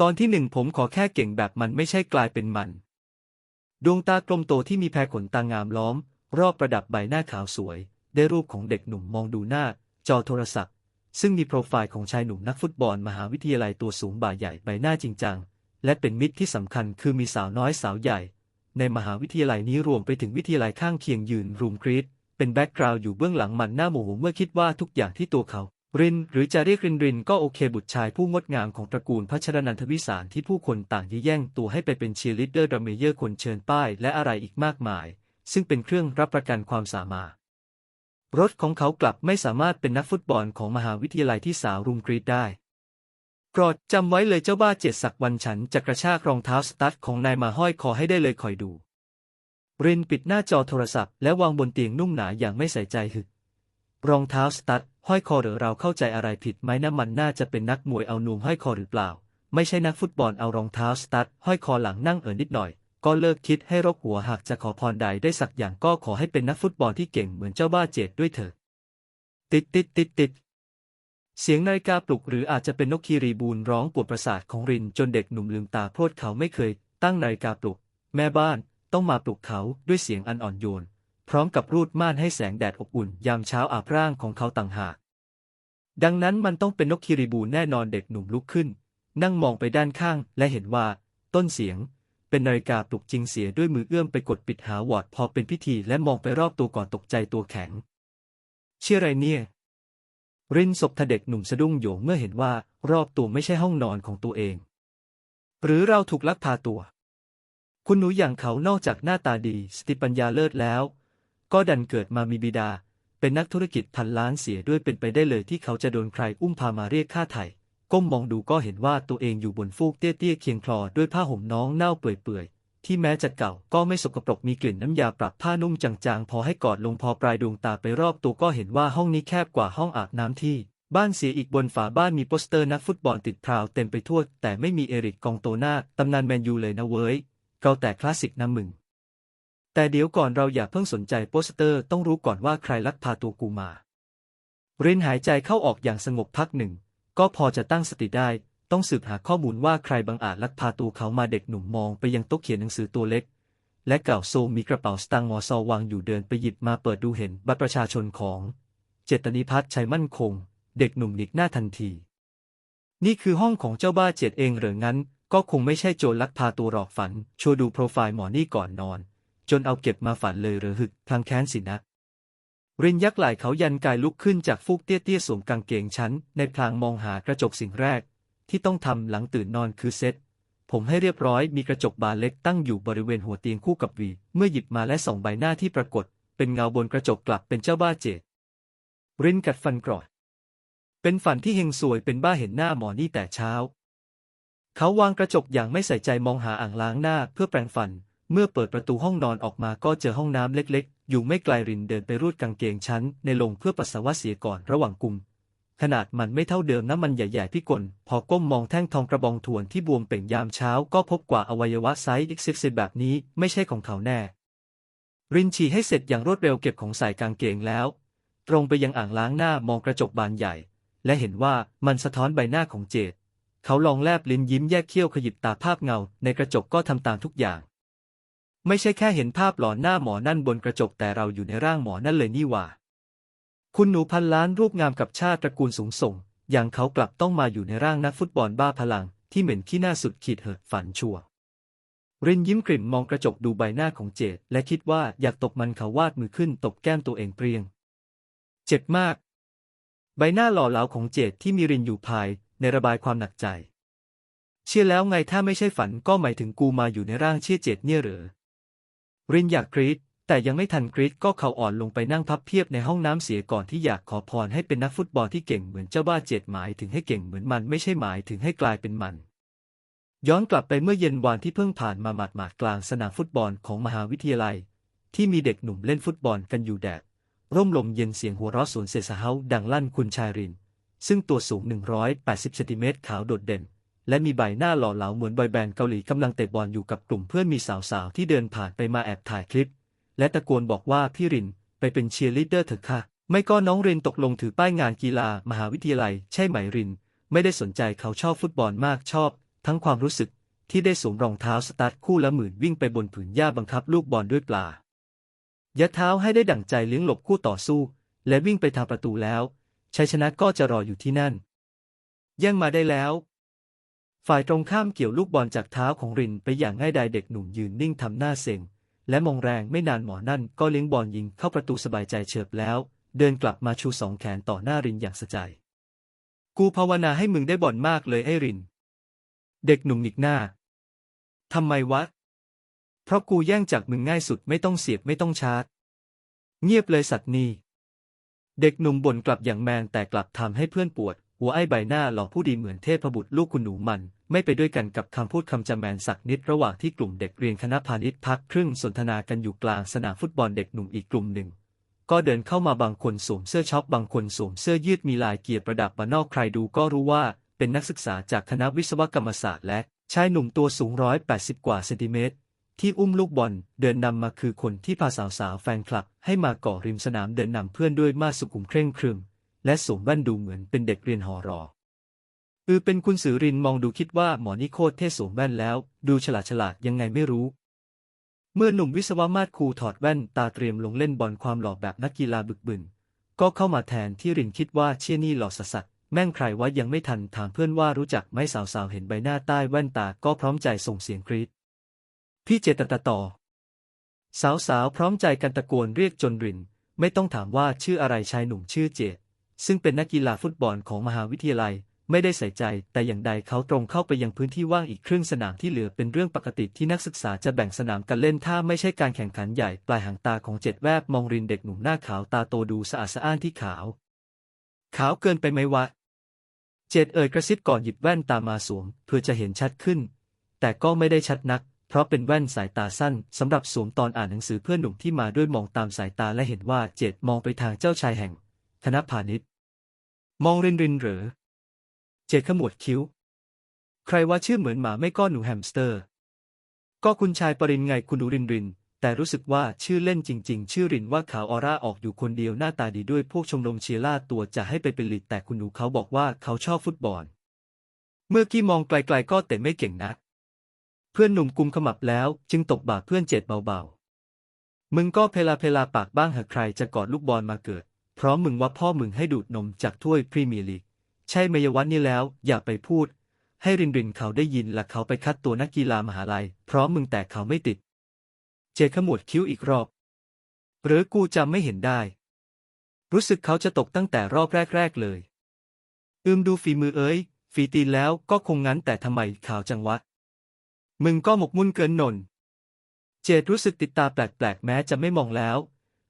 ตอนที่หนึ่งผมขอแค่เก่งแบบมันไม่ใช่กลายเป็นมัน ดวงตากลมโตที่มีแพรขนตางามล้อม รอบประดับใบหน้าขาวสวย ได้รูปของเด็กหนุ่มมองดูหน้า จอโทรศัพท์ ซึ่งมีโปรไฟล์ของชายหนุ่มนักฟุตบอลมหาวิทยาลัยตัวสูงบ่าใหญ่ใบหน้าจริงจัง และเป็นมิตรที่สำคัญคือมีสาวน้อยสาวใหญ่ ในมหาวิทยาลัยนี้รวมไปถึงวิทยาลัยข้างเคียงยืนรูมกรีดเป็นแบ็กกราวด์อยู่เบื้องหลังมันหน้าโมโหเมื่อคิดว่าทุกอย่างที่ตัวเขา รินหรือจะเรียกรินรินก็โอเคบุตรชายผู้งดงามของตระกูลพัชรนันทวิสารที่ผู้คนต่างยื้อแย่งตัวให้ไปเป็นเชียร์ลีดเดอร์ดรัมเมเยอร์คนเชิญป้ายและอะไรอีกมากมาย ซึ่งเป็นเครื่องรับประกันความสามารถ รถของเขากลับไม่สามารถเป็นนักฟุตบอลของมหาวิทยาลัยที่สาวรุมกรีดได้โปรดจำไว้เลยเจ้าบ้าเจ็ดสักวันฉันจะกระชากรองเท้าสตั๊ดของนายมาห้อยคอให้ได้เลยคอยดู รินปิดหน้าจอโทรศัพท์และวางบนเตียงนุ่มหนาอย่างไม่ใส่ใจหึกรองเท้าสตั๊ด ห้อยคอหรือเราเข้าใจอะไรผิดไหมน้ำมันน่าจะเป็นนักมวยเอานวมห้อยคอหรือเปล่า ไม่ใช่นักฟุตบอลเอารองเท้าสตัดห้อยคอหลังนั่งเอินนิดหน่อย ก็เลิกคิดให้รกหัวหากจะขอพรใดได้สักอย่างก็ขอให้เป็นนักฟุตบอลที่เก่งเหมือนเจ้าบ้าเจดด้วยเถอะติดติดติดติดเสียงนาฬิกาปลุกหรืออาจจะเป็นนกคีรีบูนร้องปวดประสาทของรินจนเด็กหนุ่มลืมตาโพรดเขาไม่เคย ตั้งนาฬิกาปลุก แม่บ้านต้องมาปลุกเขาด้วยเสียงอันอ่อนโยน พร้อมกับรูดม่านให้แสงแดดอบอุ่นยามเช้าอาบร่างของเขาต่างหาก ดังนั้นมันต้องเป็นนกคีรีบูแน่นอนเด็กหนุ่มลุกขึ้น นั่งมองไปด้านข้างและเห็นว่า ต้นเสียง เป็นนาฬิกาปลุกจริงเสียด้วยมือเอื้อมไปกดปิดหาวอดพอเป็นพิธีและมองไปรอบตัวก่อนตกใจตัวแข็ง เชื่อไรเนี่ย รินศพทเด็กหนุ่มสะดุ้งโยงเมื่อเห็นว่ารอบตัวไม่ใช่ห้องนอนของตัวเอง หรือเราถูกลักพาตัว คุณหนูอย่างเขานอกจากหน้าตาดีสติปัญญาเลิศแล้ว ก็ดันเกิดมามีบิดา เป็นนักธุรกิจพันล้านเสียด้วยเป็นไปได้เลยที่เขาจะโดนใครอุ้มพามาเรียกค่าไถ่ก้มมองดูก็เห็นว่าตัวเองอยู่บนฟูกเตี้ยๆเคียงคลอด้วยผ้าห่มน้องเน่าเปื่อยๆ ที่แม้จะเก่าก็ไม่สกปรกมีกลิ่นน้ำยาปรับผ้านุ่มจางๆ พอให้กอดลงพอปลายดวงตาไปรอบตัวก็เห็นว่าห้องนี้แคบกว่าห้องอาบน้ำที่บ้านเสียอีกบนฝาบ้านมีโปสเตอร์นักฟุตบอลติดพราวเต็มไปทั่วแต่ไม่มีเอริกกองโตนาตำนานแมนยูเลยนะเว้ยเราแต่คลาสสิกนะมึง แต่เดี๋ยวก่อนเราอย่าเพิ่งสนใจโปสเตอร์ต้องรู้ก่อนว่าใครลักพาตัวกูมาเรนหายใจเข้าออกอย่างสงบพักหนึ่ง ก็พอจะตั้งสติได้ ต้องสืบหาข้อมูลว่าใครบังอาจลักพาตัวเขามาเด็กหนุ่มมองไปยังโต๊ะเขียนหนังสือตัวเล็ก และเก่าโซมีกระเป๋าสตางค์มอซอวางอยู่เดินไปหยิบมาเปิดดูเห็นบัตรประชาชนของ เจตนิพัฒน์ชัยมั่นคง เด็กหนุ่มหนิกหน้าทันที นี่คือห้องของเจ้าบ้าเจ็ดเองเหรืองั้น ก็คงไม่ใช่โจรลักพาตัวหลอกฝันโชว์ดูโปรไฟล์หมอนี่ก่อนนอน จนเอาเก็บมาฝันเลยเหรือหึกพลังแค้นสินะรินยักไหล่เขายันกายลุกขึ้นจากฟูกเตี้ยๆสวมกางเกงชั้น ในพลางมองหากระจกสิ่งแรก ที่ต้องทำหลังตื่นนอนคือเซ็ตผมให้เรียบร้อยมีกระจกบานเล็กตั้งอยู่บริเวณหัวเตียงคู่กับวี เมื่อหยิบมาและส่องใบหน้าที่ปรากฏ เป็นเงาบนกระจกกลับเป็นเจ้าบ้าเจดรินกัดฟันกรอด เป็นฝันที่เฮงซวยเป็นบ้าเห็นหน้าหมอนี่แต่เช้า เขาวางกระจกอย่างไม่ใส่ใจมองหาอ่างล้างหน้าเพื่อแปรงฟัน เมื่อเปิดประตูห้องนอนออกมาก็เจอห้องน้ำเล็กๆ อยู่ไม่ไกลรินเดินไปรูดกางเกงชั้น ในลงเพื่อปัสสาวะเสียก่อนระหว่างกลุ่มขนาดมันไม่เท่าเดิมนะมันใหญ่ๆพี่กล พอก้มมองแท่งทองกระบองถ่วนที่บวมเป่งยามเช้าก็พบกว่าอวัยวะไซส์ XXL แบบนี้ไม่ใช่ของเขาแน่ รินฉี่ให้เสร็จอย่างรวดเร็วเก็บของใส่กางเกงแล้ว ตรงไปยังอ่างล้างหน้ามองกระจกบานใหญ่ และเห็นว่ามันสะท้อนใบหน้าของเจดเขาลองแลบลิ้นยิ้มแยกเขี้ยวขยิบตาภาพเงา ในกระจกก็ทำตามทุกอย่าง ไม่ใช่แค่เห็นภาพหลอนหน้าหมอนั่นบนกระจกแต่เราอยู่ในร่างหมอนั่นเลยนี่หว่า คุณหนูพันล้านรูปงามกับชาติตระกูลสูงส่ง อย่างเขากลับต้องมาอยู่ในร่างนักฟุตบอลบ้าพลัง ที่เหม็นขี้หน้าสุดขีดเหอะฝันชัวรินยิ้มกลิ่มมองกระจกดูใบหน้าของเจดและคิดว่าอยากตบมันเขาวาดมือขึ้นตบแก้มตัวเองเปรียง เจ็บมาก ใบหน้าหล่อเหลาของเจดที่มีรินอยู่ภายในระบายความหนักใจ เชื่อแล้วไงถ้าไม่ใช่ฝันก็หมายถึงกูมาอยู่ในร่างเชี่ยเจดเนี่ยเหรอ รินอยากกรีดแต่ยังไม่ทันกรีดก็เขาอ่อนลงไปนั่งพับเพียบในห้องน้ำเสียก่อนที่อยากขอพรให้เป็นนักฟุตบอลที่เก่งเหมือนเจ้าบ้าเจ็ดหมายถึงให้เก่งเหมือนมันไม่ใช่หมายถึงให้กลายเป็นมัน ย้อนกลับไปเมื่อเย็นวานที่เพิ่งผ่านมาหมาดหมาดๆกลางสนามฟุตบอลของมหาวิทยาลัย ที่มีเด็กหนุ่มเล่นฟุตบอลกันอยู่แดดร่มลมเย็นเสียงหัวเราะสวนเสษเฮาดังลั่นคุณชายริน ซึ่งตัวสูง 180เซนติเมตรขาวโดดเด่น และมีใบหน้าหล่อเหลาเหมือนบอยแบนด์เกาหลีกำลังเตะบอลอยู่กับกลุ่มเพื่อนมีสาวๆที่เดินผ่านไปมาแอบถ่ายคลิป และตะโกนบอกว่าพี่รินไปเป็นเชียร์ลีดเดอร์เถอะค่ะ ไม่ก็น้องรินตกลงถือป้ายงานกีฬามหาวิทยาลัย ใช่ไหมริน ไม่ได้สนใจเขาชอบฟุตบอลมากชอบ ทั้งความรู้สึกที่ได้สวมรองเท้าสตาร์ทคู่ละหมื่นวิ่งไปบนผืนหญ้าบังคับลูกบอลด้วยปลายัดเท้าให้ได้ดั่งใจเลี้ยงหลบคู่ต่อสู้ และวิ่งไปทางประตูแล้วชัยชนะก็จะรออยู่ที่นั่น แย่งมาได้แล้ว ฝ่ายตรงข้ามเกี่ยวลูกบอลจากเท้าของรินไปอย่างง่ายดายเด็กหนุ่มยืนนิ่งทำหน้าเซ็ง และมองแรงไม่นานหมอนั่นก็เลี้ยงบอลยิงเข้าประตูสบายใจเฉิบแล้ว เดินกลับมาชูสองแขนต่อหน้ารินอย่างสะใจ กูภาวนาให้มึงได้บอลมากเลยไอ้ริน เด็กหนุ่มหนิกหน้าทำไมวะ เพราะกูแย่งจากมึงง่ายสุดไม่ต้องเสียบไม่ต้องชาร์จ เงียบเลยสัตว์นี่เด็กหนุ่มบ่นกลับอย่างแมนแต่กลับทำให้เพื่อนปวด หัวไอ้ใบหน้าหล่อผู้ดีเหมือนเทพบุตรลูกคุณหนูมัน ไม่ไปด้วยกันกับคำพูดคำจำแมนสักนิดระหว่างที่กลุ่มเด็กเรียนคณะพาณิชย์พักครึ่งสนทนากันอยู่กลางสนามฟุตบอลเด็กหนุ่มอีกกลุ่มหนึ่ง ก็เดินเข้ามาบางคนสวมเสื้อช็อปบางคนสวมเสื้อยืดมีลายเกียร์ประดับมานอกใครดูก็รู้ว่า เป็นนักศึกษาจากคณะวิศวกรรมศาสตร์และชายหนุ่มตัวสูงร้อยแปดสิบกว่าเซนติเมตรที่อุ้มลูกบอลเดินนำมาคือคนที่พาสาวสาวๆแฟนคลับ ให้มาก่อริมสนามเดินนำเพื่อนด้วยมาสสุขุมเคร่งครึม และสวมแว่นดูเหมือนเป็นเด็กเรียนหอรออือเป็นคุณสือรินมองดูคิดว่าหมอนี่โคตรเท่สวมแว่นแล้ว ดูฉลาดฉลาดยังไงไม่รู้ เมื่อหนุ่มวิศวมาศครูถอดแว่นตาเตรียมลงเล่นบอลความหล่อแบบนักกีฬาบึกบึนก็เข้ามาแทนที่รินคิดว่าเชี่ยนี่หล่อสัสแม่งใครว่ายังไม่ทันถามเพื่อนว่ารู้จักไหมสาวๆเห็นใบหน้าใต้แว่นตาก็พร้อมใจส่งเสียงกรี๊ดพี่เจตตะต่อ สาวๆพร้อมใจกันตะโกนเรียกจนริน ไม่ต้องถามว่าชื่ออะไรชายหนุ่มชื่อเจต ซึ่งเป็นนักกีฬาฟุตบอลของมหาวิทยาลัย ไม่ได้ใส่ใจ แต่อย่างใดเขาตรงเข้าไปยังพื้นที่ว่างอีกครึ่งสนามที่เหลือเป็นเรื่องปกติที่นักศึกษาจะแบ่งสนามกันเล่นถ้าไม่ใช่การแข่งขันใหญ่ ปลายหางตาของเจ็ดแวบมองรินเด็กหนุ่มหน้าขาวตาโตดูสะอาดสะอ้านที่ขาว ขาวเกินไปไหมวะ เจ็ดเอ่ยกระซิบก่อนหยิบแว่นตามาสวมเพื่อจะเห็นชัดขึ้น แต่ก็ไม่ได้ชัดนักเพราะเป็นแว่นสายตาสั้นสำหรับสวมตอนอ่านหนังสือเพื่อนหนุ่มที่มาด้วยมองตามสายตาและเห็นว่าเจดมองไปทางเจ้าชายแห่ง คณะพาณิชย์มองรินรินเหรอ เจดขมวดคิ้ว ใครว่าชื่อเหมือนหมาไม่ก็หนูแฮมสเตอร์ ก็คุณชายปรินไงคุณดูรินริน แต่รู้สึกว่าชื่อเล่นจริง ๆ ชื่อรินว่าขาวออร่าออกอยู่คนเดียวหน้าตาดีด้วยพวกชมรมเชียร์ล่าตัวจะให้ไปเป็นลีดแต่คุณหนูเขาบอกว่าเขาชอบฟุตบอล เมื่อกี้มองไกลๆก็แต่ไม่เก่งนัก เพื่อนหนุ่มกุมขมับแล้วจึงตบบ่าเพื่อนเจ็ดเบาๆ มึงก็เพลาเพลาปากบ้างเหอะใครจะกอดลูกบอลมาเกิด เพราะมึงว่าพ่อมึงให้ดูดนมจากถ้วยพรีเมียร์ลีก ใช่เมยวัฒน์นี่แล้ว อย่าไปพูด ให้รินรินเขาได้ยินและเขาไปคัดตัวนักกีฬามหาลัย เพราะมึงแต่เขาไม่ติด เจขมวดคิ้วอีกรอบ หรือกูจำไม่เห็นได้ รู้สึกเขาจะตกตั้งแต่รอบแรก ๆ เลย อืมดูฝีมือเอ้ย ฝีตีนแล้วก็คงงั้นแต่ทำไมข่าวจังวะ มึงก็หมกมุ่นเกินหนนเจดรู้สึกติดตาแปลกๆแม้จะไม่มองแล้ว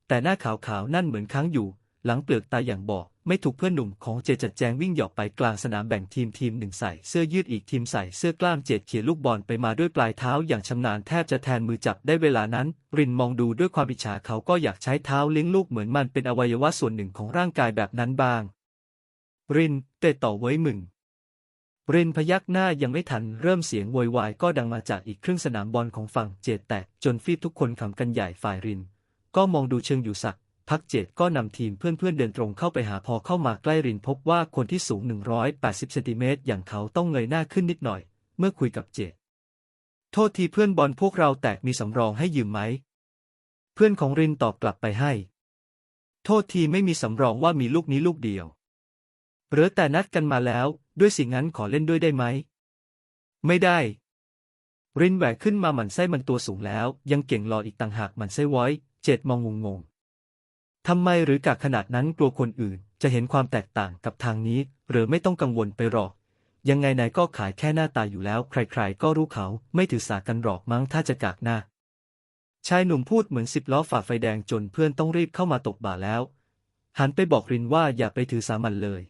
แต่หน้าขาวๆนั่นเหมือนค้างอยู่ หลังเปลือกตาอย่างบอก ไม่ถูกเพื่อนหนุ่มของเจดจัดแจงวิ่งหยอกไปกลางสนามแบ่งทีมทีมหนึ่งใส่เสื้อยืดอีกทีมใส่เสื้อกล้ามเจดเขี่ยลูกบอลไปมาด้วยปลายเท้าอย่างชำนาญแทบจะแทนมือจับได้เวลานั้น รินมองดูด้วยความอิจฉาเขาก็อยากใช้เท้าเลี้ยงลูกเหมือนมันเป็นอวัยวะส่วนหนึ่งของร่างกายแบบนั้นบ้าง รินเตะต่อไว้มึงรินพยักหน้ายังไม่ทันเริ่มเสียงโวยวายก็ดังมาจากอีกครึ่งสนามบอลของฝั่งเจดแตกจนฟีทุกคนขำกันใหญ่ฝ่ายริน ก็มองดูเชิงอยู่สัก พักเจ็ดก็นำทีมเพื่อนๆเดินตรงเข้าไปหาพอเข้ามาใกล้รินพบว่าคนที่สูง 180เซนติเมตรอย่างเขาต้องเงยหน้าขึ้นนิดหน่อย เมื่อคุยกับเจดโทษทีเพื่อนบอลพวกเราแตกมีสำรองให้ยืมไหม เพื่อนของรินตอบกลับไปให้ โทษทีไม่มีสำรองว่ามีลูกนี้ลูกเดียวหรือแต่นัดกันมาแล้วด้วยสิ่งนั้นขอเล่นด้วยได้ไหม ไม่ได้ รินแหวกขึ้นมาหมันไส้มันตัวสูงแล้ว ยังเก่งรออีกต่างหากหมันไส้ไว้ เจ็ดมองงงง ทำไมหรือกากขนาดนั้นกลัวคนอื่น จะเห็นความแตกต่างกับทางนี้ หรือไม่ต้องกังวลไปหรอก ยังไงนายก็ขายแค่หน้าตาอยู่แล้ว ใครๆ ก็รู้เขาไม่ถือสากันหรอกมั้งถ้าจะกากหน้าชายหนุ่มพูดเหมือนสิบล้อฝ่าไฟแดงจนเพื่อนต้องรีบเข้ามาตบบ่าแล้ว หันไปบอกรินว่าอย่าไปถือสามันเลย